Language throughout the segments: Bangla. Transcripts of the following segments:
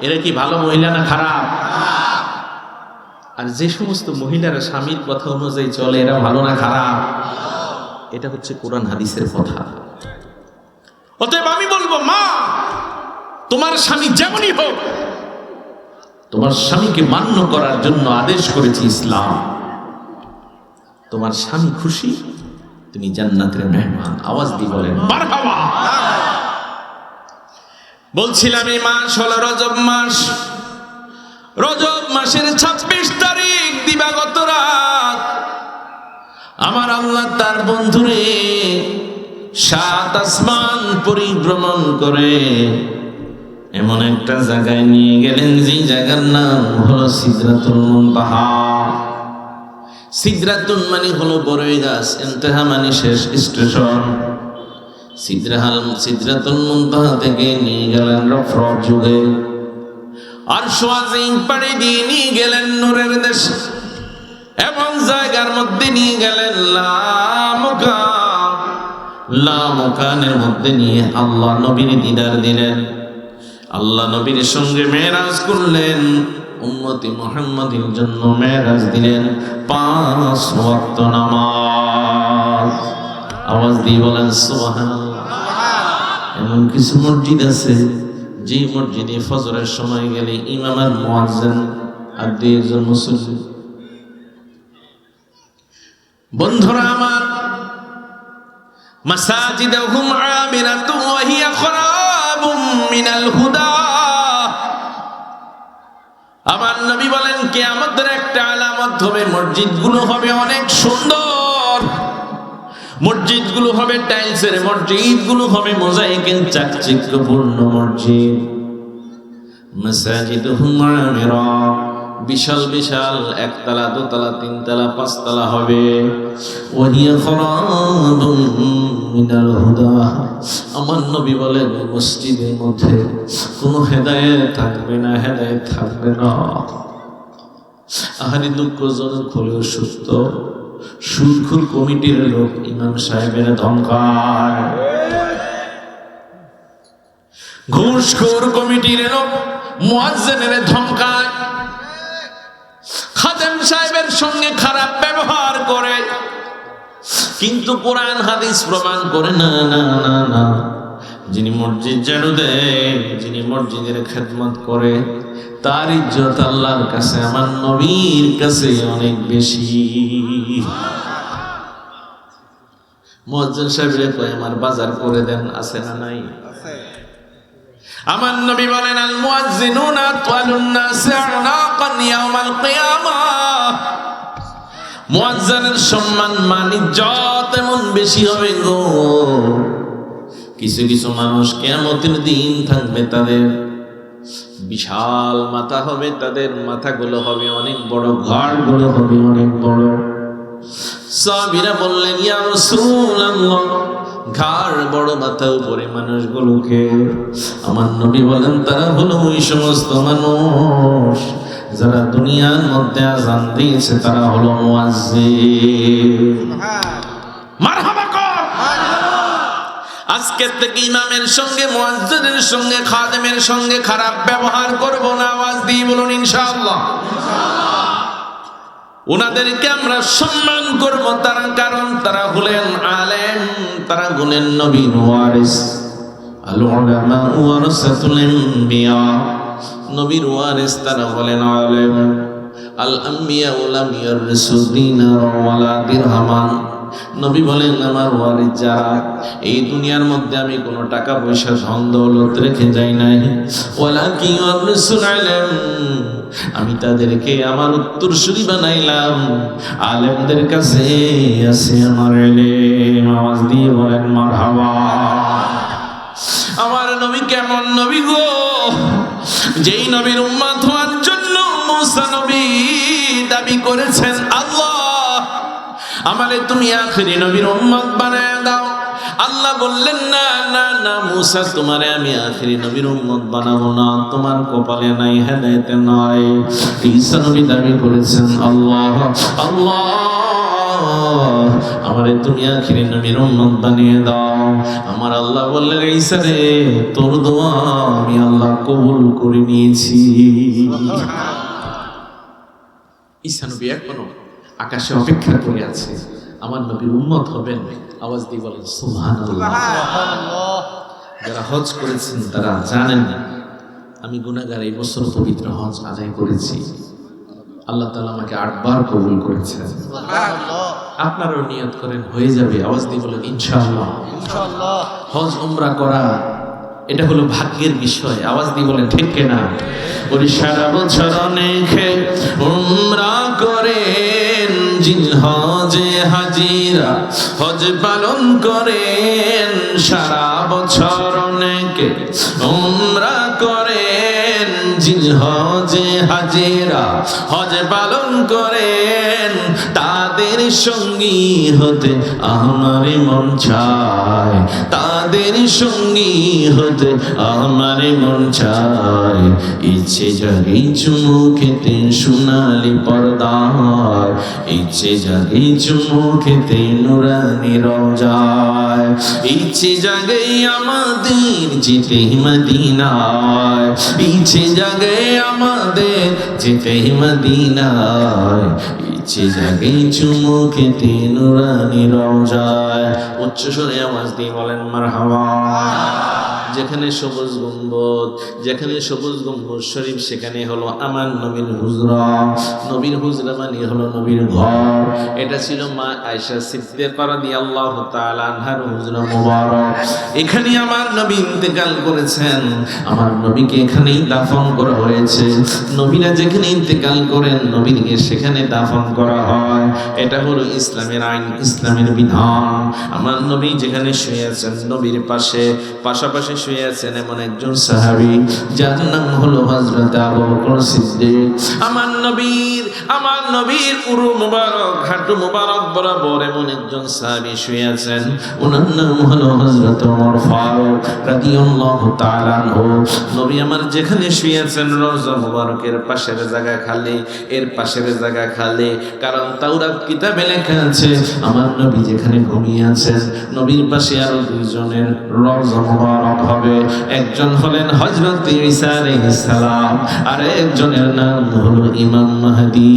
এরা কি ভালো মহিলা না খারাপ? আর যে সমস্ত মহিলারা স্বামীর কথা অনুযায়ী চলে, এরা ভালো না খারাপ? এটা হচ্ছে কোরআন হাদিসের কথা। অতএব আমি বলব, মা, তোমার স্বামী যেমনই হোক, তোমার স্বামীকে মান্য করার জন্য আদেশ করেছে ইসলাম। তোমার স্বামী খুশি, তুমি জান্নাতের মেহমান। আওয়াজ দিয়ে বলেন বলছিলাম এই মাস হলো রজব মাস। রজব মাসের ছাব্বিশ তারিখ দিবাগত রাত। আমার আল্লাহ তার বন্ধুরে সাত আসমান পরিভ্রমণ করে এমন একটা জায়গায় নিয়ে গেলেন যে জায়গার নাম হলো সিদ্ধাতুল মুনতাহা। সিদ্ধাতুন মানে হলো বড়ই গাছ এন্তেহা মানে শেষ স্টেশন। সিদ্রাহাল সিদ্রাতুল মুনতাহা থেকে নিয়ে গেলেন রফরফ যুগে। আর সোয়াজিং পাড়ি দিয়ে নিয়ে গেলেন নূরের দেশ এবং জায়গার মধ্যে নিয়ে গেলেন লামকান লামকানের মধ্যে নিয়ে আল্লাহ নবীর দিদার দিলেন। আল্লাহ নবীর সঙ্গে মেরাজ করলেন, উম্মতি মুহাম্মাদের জন্য মেরাজ দিলেন। পাঁচ ওয়াক্ত নামাজ। আওয়াজ দিয়ে বলেন, সুবহানাল্লাহ। এমন কিছু মসজিদ আছে যে মসজিদে ফজরের সময় গেলে ইমাম আর মুয়াজ্জিন আর দুই একজন মুসল্লি। বন্ধুরা আমার, মাসাজিদুহুম আমিরাতুন ওয়া হিয়া মিনাল হুদা। আমার নবী বলেন, কিয়ামতের একটা আলামত হবে, মসজিদগুলো হবে অনেক সুন্দর। মসজিদগুলো হবে টাইলসের মসজিদগুলো হবে মোজাইকের চাকচিক্যপূর্ণ মসজিদ। বিশাল বিশাল একতলা, দোতলা, তিনতলা, পাঁচতলা হবে। আমার নবী বলেন, মসজিদের মধ্যে কোনো হেদায়েত থাকবে না, হেদায়েত থাকবে না। আহারি দুঃখজনক হলেও সুস্থ সুদখুর কমিটির লোক ইমাম সাহেবের ধমকায় ঘুষখোর কমিটির লোক, মুয়াজ্জিনের ধমকায় খাদেম সাহেবের সঙ্গে খারাপ ব্যবহার করে। কিন্তু কোরআন, হাদিস প্রমাণ করে, না না না না। যিনি মসজিদ ঝাড়ু দেয় যিনি মসজিদের খেদমত করে, তার ইজ্জত আল্লাহর কাছে, আমার নবীর কাছে অনেক বেশি। মজ্জেন সাহেবের কয় আমার বাজার করে দেন আছে না নাই? আমার নবী বলেন আল মুয়াজ্জিনুনা তালুন নাস আনাকান ইয়াউমাল কিয়ামাহ মুয়াজ্জিনের সম্মান মান ইজ্জত এমন বেশি হবে গো। কিছু কিছু মানুষ কিয়ামতের দিন থাকবে তাদের বিশাল মাথা হবে তাদের মাথাগুলো হবে অনেক বড় ঘাড়গুলো হবে অনেক বড়। সাহাবীরা বললেন ইয়া রাসূলুল্লাহ ঘাড় বড় মাথা উপরে মানুষগুলোকে। আমার নবী বলেন তারা হলো ওই সমস্ত মানুষ যারা দুনিয়ার মধ্যে আজান দিয়েছে তারা হলো মুয়াজ্জিন। মারহাবা কর। আজকের থেকে ইমামের সঙ্গে মুয়াজ্জিনের সঙ্গে খাদেমের সঙ্গে খারাপ ব্যবহার করব না আওয়াজ দিয়ে বলুন ইনশাআল্লাহ ইনশাআল্লাহ। ওনাদেরকে আমরা সম্মান করব, তার কারণ তারা হলেন আলেম, তারা হলেন নবীন ওয়ারিস। নবীর তারা আল নবী বলেন, আমার ওয়ারিস যারা, এই দুনিয়ার মধ্যে আমি কোনো টাকা পয়সা ধন রেখে যাই নাই। ওয়ালা কি আমি তাদেরকে আমার উত্তরসূরি বানাইলাম। আলেমদের কাছে আছে আমার আওয়াজ দিয়ে বলেন, মারহাবা। আমার নবী কেমন নবী গো? যেই নবীর উম্মত হওয়ার জন্য মুসা নবী দাবি করেছেন, আল্লাহ, আমারে তুমি আখেরি নবীর উম্মত বানায় দাও। আল্লাহ বললেন, না না না, মুসা, তোমারে আমি আখেরি নবীর উম্মত বানাবো না। তোমার কপালে নাই, হেদায়েতে নাই। ঈসা নবী দাবি করেছেন, আল্লাহ আল্লাহ, আমার এই দুনিয়া খিরে নবীর উম্মত বানিয়ে দাও। আমার আল্লাহ বললেন, ঈসা রে, তোর দোয়া আমি আল্লাহ কবুল করে নিয়েছি। ঈসা নবী এখনও আকাশে অপেক্ষা করে আছে। আমার নবীর উম্মত হবেন আওয়াজ দিয়ে বলেন সুবহানাল্লাহ। যারা হজ করেছেন তারা জানেন আমি গুনাহগার এই বছর পবিত্র হজ আদায় করেছি। আল্লাহ তাআলা আমাকে আটবার কবুল করেছেন। আপনারাও নিয়ত করেন হয়ে যাবে। আওয়াজ দিয়ে বলেন ইনশাআল্লাহ। হজ উমরা করা এটা হলো ভাগ্যের বিষয়। আওয়াজ দিয়ে বলেন ঠিক কিনা? ওই সারা বছর অনেকে উমরা করেন জিন হজে হাজিরা হজ পালন করেন। সারা বছর অনেকে উমরা করেন জিন হজে হাজিরা, হজ পালন করেন। তাদের সঙ্গী হতে আমার মন চায়। তাদের সঙ্গী হতে আমার মন চায়। ইচ্ছে জাগে চুমু খেতে সোনালি পর্দায় ইচ্ছে জাগে চুমু খেতে নুরানি রোজায় ইচ্ছে জাগে আমাদের যেতে মদিনায় ইচ্ছে জাগে আমাদের, যেতে মদিনায়। ইচ্ছে জাগে চুমু খেতে নুরানি রওজায়। উচ্চ সরে আওয়াজ দিয়ে বলেন, মারহাবা। যেখানে সবুজ গম্বুজ, যেখানে সবুজ গম্বুজ শরীফ, সেখানে হলো আমার নবীর হুজরা। নবীর হুজরা মানে হলো নবীর ঘর। এটা ছিল মা আয়েশা সিদ্দিকা রাদিয়াল্লাহু তাআলা আনহার হুজরা মুবারক। এখানে আমার নবী ইন্তেকাল করেছেন। আমার নবীকে এখানেই দাফন করা হয়েছে। নবীরা যেখানে ইন্তেকাল করেন, নবীকে সেখানে দাফন করা হয়। এটা হলো ইসলামের আইন, ইসলামের বিধান। আমার নবী যেখানে শুয়ে আছেন, নবীর পাশে। পাশাপাশি শুয়ে আছেন এমন একজন সাহাবী যার নাম হলো হযরত আবু বকর সিদ্দিক। আমার নবীর আমার নবীর পুরো মুবারক হাঁটু মুবারক বরাবর এমন একজন সাহাবী শুয়ে আছেন ওনার নাম হলো হযরত ওমর ফারুক রাদিয়াল্লাহু তাআলা আনহু। নবী আমার যেখানে শুয়ে আছেন রওজা মুবারকের পাশের জায়গা খালি এর পাশের জায়গা খালি। কারণ তাওরাত কিতাবে লেখা আছে আমার নবী যেখানে ঘুমিয়ে আছেন নবীর পাশে আরও দুইজনের রওজা মুবারক হবে। একজন হলেন হযরত ঈসা আলাইহিস সালাম, আর একজনের নাম হলো ইমাম মাহদি।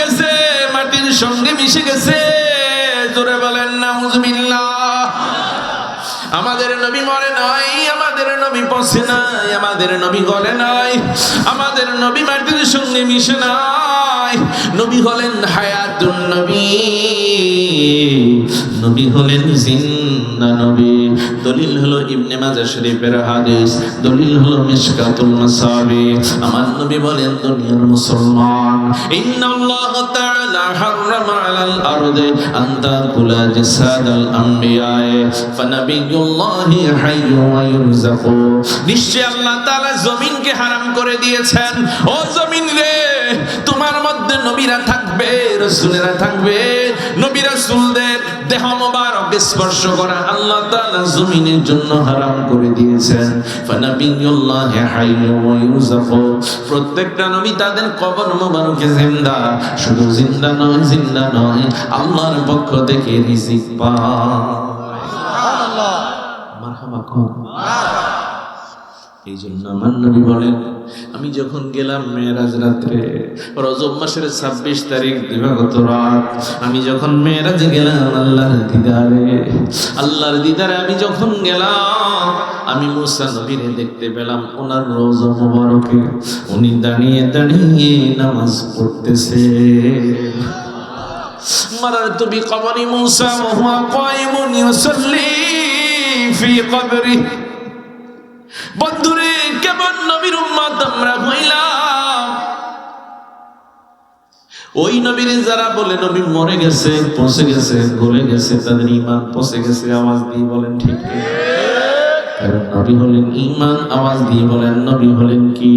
গেছে সঙ্গে মিশে গেছে। বলেন না আমাদের নবী মরে আমাদের নবী পচে নাই আমাদের নবী গলে নাই আমাদের নবী মাটির সঙ্গে মিশে নাই। নবী হলেন হায়াতুন নবী। নবী হলেন জিন্দা নবী। দলিল হলো ইবনে মাজাহ শরীফের হাদিস। দলিল হলো মিশকাতুল মাসাবি। আমার নবী বলেন, দুনিয়ার মুসলমান, ইন্নাল্লাহ তাআলা আলাল ফানাবিয়ুল্লাহি ওয়া নিশ্চয় আল্লাহ তাআলা জমিনকে হারাম করে দিয়েছেন। ও জমিন রে তোমার মধ্যে নবীরা থাকবে রাসূলেরা থাকবে। নবী রাসূলদের দেহ মোবারক স্পর্শ করা আল্লাহ তাআলা জমিনের জন্য হারাম করে দিয়েছেন। ফানাবিয়ুল্লাহি হাইয়্যু ওয়া প্রত্যেকটা নবী তাদের কবর মোবারকে জিন্দা। শুধু জিন্দা নয় জিন্দা নয় আল্লাহর পক্ষ থেকে রিজিক পায়। মারহাবা কোন এই জন্য আমার নবী বলেন, আমি যখন গেলাম মেয়েরাজ রাত্রে, রজব মাসের ছাব্বিশ তারিখ, দিবাগত রাত, আমি যখন মেয়েরাজ গেলাম আল্লাহর দিদারে আল্লাহর দিদারে আমি যখন গেলাম, আমি মুসা নবীরে দেখতে পেলাম, ওনার রোজ মোবারকে, উনি দাঁড়িয়ে দাঁড়িয়ে নামাজ পড়তেছে। মারার তুমি কবরি মুসা, মহুয়া কয় মনি ফি কবরি বন্ধুরে, কেমন নবীর উম্মত আমরা হইলাম? ওই নবীর যারা বলে নবী মরে গেছে, পচে গেছে, গলে গেছে, তাদের ইমান পচে গেছে, আওয়াজ দিয়ে বলেন ঠিক নবী হলেন ইমান আওয়াজ দিয়ে বলেন নবী হলেন কি?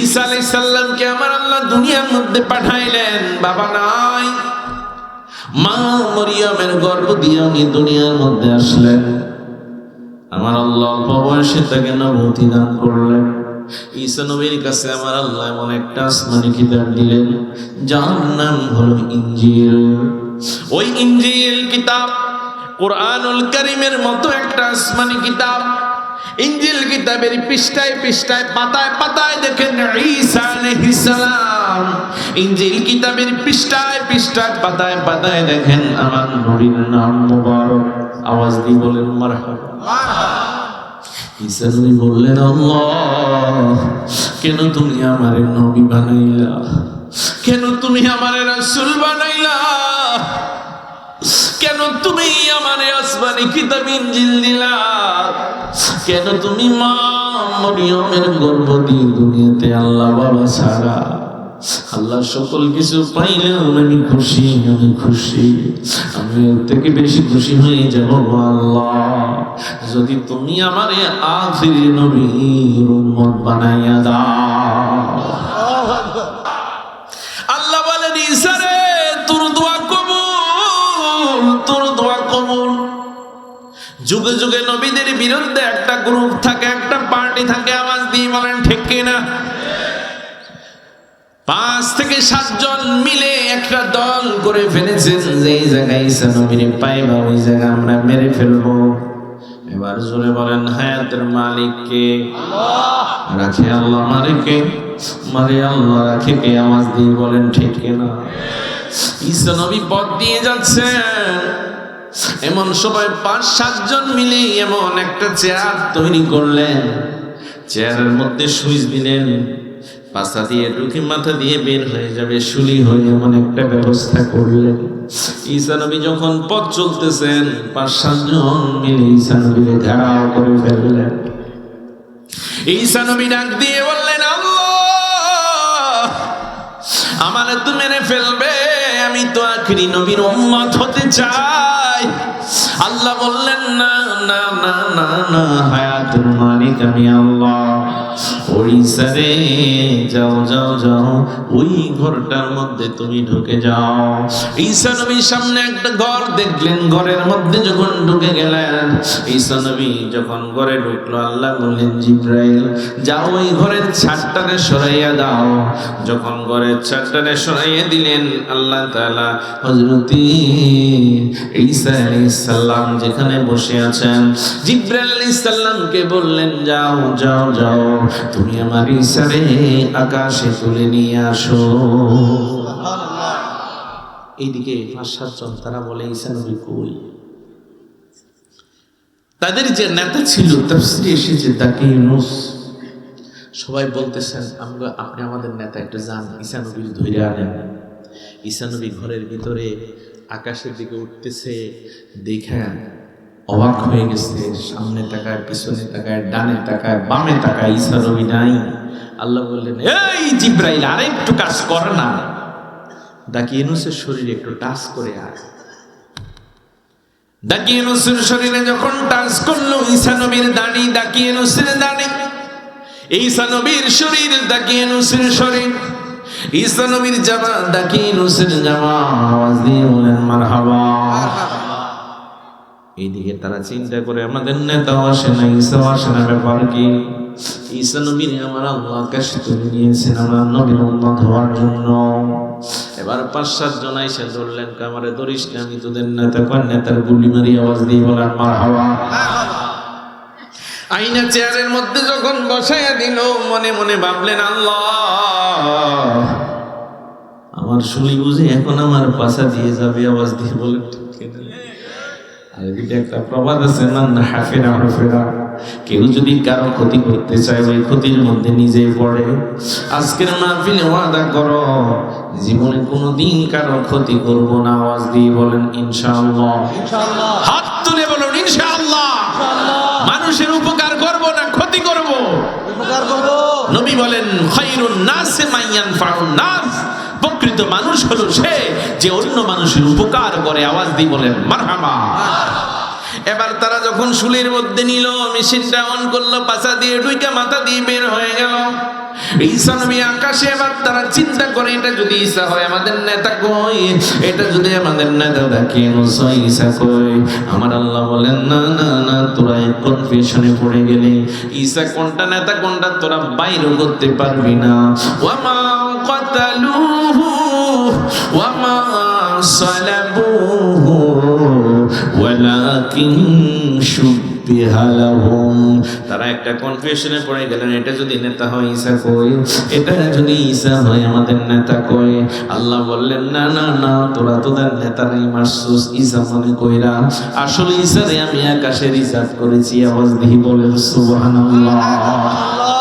ঈসা আলাইহিস সালামকে আমার আল্লাহ দুনিয়ার মধ্যে পাঠাইলেন। বাবা নাই। মা মরিয়মের গর্ভ দিয়ে উনি দুনিয়ার মধ্যে আসলেন। আমার আল্লাহ অল্প বয়সে তাকে নবতি দান করলেন। ঈসা নবীর কাছে আমার আল্লাহ এমন একটা আসমানি কিতাব দিলেন, যার নাম হলো ইঞ্জিল ওই ইঞ্জিল কিতাব কোরআনুল করিমের মতো একটা আসমানি কিতাব ইঞ্জিল কিতাবের পৃষ্ঠায় পৃষ্ঠায়, পাতায় পাতায় দেখেন ঈসা আলাইহিস সালাম। ইঞ্জিল কিতাবের পৃষ্ঠায় পৃষ্ঠায়, পাতায় পাতায় দেখেন আমার নবীর নাম মুবারক। আওয়াজ দিয়ে বলেন, মারহাবা। ঈসা নবী বললেন, আল্লাহ, কেন তুমি আমারে নবী বানাইলা? কেন তুমি আমারে রাসূল বানাইলা? কেন তুমি আমারে আসমানি কিতাব ইনজিল দিলা? কেন তুমি মা মরিয়মের গর্ব দিয়ে দুনিয়াতে আল্লাহ বাবা ছাড়া? আল্লাহ সকল কিছু পাইলেও আমি খুশি আমি খুশি। আমি ওর থেকে বেশি খুশি হয়ে যাব আল্লাহ। যদি তুমি আমার আজ নবীর উম্মত বানাইয়া দাও। যুগে যুগে নবীদের বিরুদ্ধে একটা গ্রুপ থাকে একটা পার্টি থাকে আওয়াজ দিয়ে বলেন ঠিক কিনা? পাঁচ থেকে সাতজন মিলে একটা দল করে ফেলেছেন যে জায়গায় ঈসা নবীর পাইবা ওই জায়গা আমরা মেরে ফেলব। এবার জোরে বলেন হায়াতের মালিক কে? রাখে আল্লাহ মারে কে? মারে আল্লাহ রাখে কে? আওয়াজ দিয়ে বলেন ঠিক কিনা? ঈসা নবী পথ দিয়ে যাচ্ছেন। এমন সবাই পাঁচ সাতজন মিলে এমন একটা চেয়ার তৈরি করলেন। চেয়ারের মধ্যে সুইচ দিলেন। পাশা দিয়ে ঢুকে মাথা দিয়ে বের হয়ে যাবে, শুলি হয়ে এমন একটা ব্যবস্থা করলেন। ঈসা নবী যখন পথ চলতেছেন, পাঁচ সাতজন মিলে করে ফেললেন। ডাক দিয়ে বললেন আমারে তো মেরে ফেলবে, আমি তো আখরি নবীর উম্মত হতে চাই। আল্লাহ বললেন না না না না না হায়াতুল মালিক আমি আল্লাহ। ওই সারে যাও যাও যাও, ওই ঘরটার মধ্যে তুমি ঢুকে যাও। ঈসা নবীর সামনে একটা ঘর দেখলেন, ঘরের মধ্যে যখন ঢুকে গেলেন, ঈসা নবী যখন ঘরে ঢুকলো, আল্লাহ বললেন, জিব্রাইল, যাও ওই ঘরের ছাদটারে সরাইয়া দাও। যখন ঘরের ছাদটারে সরাইয়া দিলেন, আল্লাহ তাআলা হযরতি ঈসা আলাইহিস যেখানে বসে আছেন, জিব্রাইল আলাইহিস বললেন, যাও যাও যাও তুমি আমার ঈসারে আকাশে তুলে নিয়ে আসো। এইদিকে পাঁচ তারা বলে, ঈসা নবী কই? তাদের যে নেতা ছিল, তাফসিরে এসেছে, তাকে ইউনুস। সবাই বলতেছেন আমরা আপনি আমাদের নেতা, একটু যান, ঈসা নবীর ধৈর্য আনেন। ঈসা ঘরের ভিতরে আকাশের দিকে উঠতেছে দেখে অবাক হয়ে গেছে, সামনে তাকায়, পিছনে তাকায়, ডানে তাকায়, বামে তাকায় ঈসা নবী নাই আল্লাহ বললেন, এই জিব্রাইল, আরে একটু কাজ কর না। ডাকি ইউনুসের শরীরে একটু টাচ করে আয়। ডাকি ইউনুসের শরীরে যখন টাচ করল, ঈসা নবীর দাড়ি, ডাকি ইউনুসের দাড়ি। ঈসা নবীর শরীর, ডাকি ইউনুসের শরীর। ঈসা নবীর জামা, ডাকি ইউনুসের জামা। আওয়াজ দিয়ে বলেন, মারহাবা। এইদিকে তারা চিন্তা করে, আমাদের নেতাও আসে না ঈসাও আসে না ব্যাপার কি? আমার আল্লাহ কাছে তুলে নিয়েছেন আমার উন্মত হওয়ার জন্য। এবার পাঁচ সাত জন ধরলেন কামারে ধরিস না, আমি তোদের নেতা কর নেতার গুলি মারি, আওয়াজ দিয়ে বলেন মার আইনা চেয়ারের মধ্যে যখন বসাইয়া দিল, মনে মনে ভাবলেন, আল্লাহ, আমার শুলি বুঝে এখন আমার পাশা দিয়ে যাবে, আওয়াজ দিয়ে বলেন ঠিক একটা প্রবাদ আছে হাফেরা হাফেরা কেউ যদি কারও ক্ষতি করতে চায় ওই ক্ষতির মধ্যে নিজে পড়ে। আজকের মাহফিলে ওয়াদা করো জীবনে কোনোদিন কারও ক্ষতি করব না আওয়াজ দিয়ে বলেন ইনশাআল্লাহ হাত তুলে বলুন ইনশাআল্লাহ মানুষের উপকার করব না ক্ষতি করব? উপকার করব। নবী বলেন খায়রুন নাসে মাইয়ান ফাউন নাস প্রকৃত মানুষ হলো সে যে অন্য মানুষের উপকার করে আওয়াজ দিয়ে বলেন মারহাবা এবার তারা যখন শুলির মধ্যে নিল, মেশিনটা অন করল পাশা দিয়ে ডুইকে মাথা দিয়ে বের হয়ে গেল। ঈসা নবী আকাশে এবার তারা চিন্তা করে, এটা যদি ঈসা হয় আমাদের নেতা কই? এটা যদি আমাদের নেতা থাকে ঈসা কই? আমার আল্লাহ বলেন, না না না, তোরা কনফিউশনে পড়ে গেলে। ঈসা কোনটা নেতা, কোনটা তোরা বাইর করতে পারবি না। ওয়ামা কাতালুহু, ওয়ামা সালাবুহু তারা একটা কনফিউশনে পড়ে গেলেন, এটা যদি নেতা হয়, ঈসা কই? এটা যদি ঈসা হয়, আমাদের নেতা কই? আল্লাহ বললেন, না না না, তোরা তোদের নেই মারসুস, ঈসা মনে কইরা। আসলে ঈসারে আমি আকাশে রিজার্ভ করেছি, আওয়াজ দিয়ে বলেন, সুবহানাল্লাহ।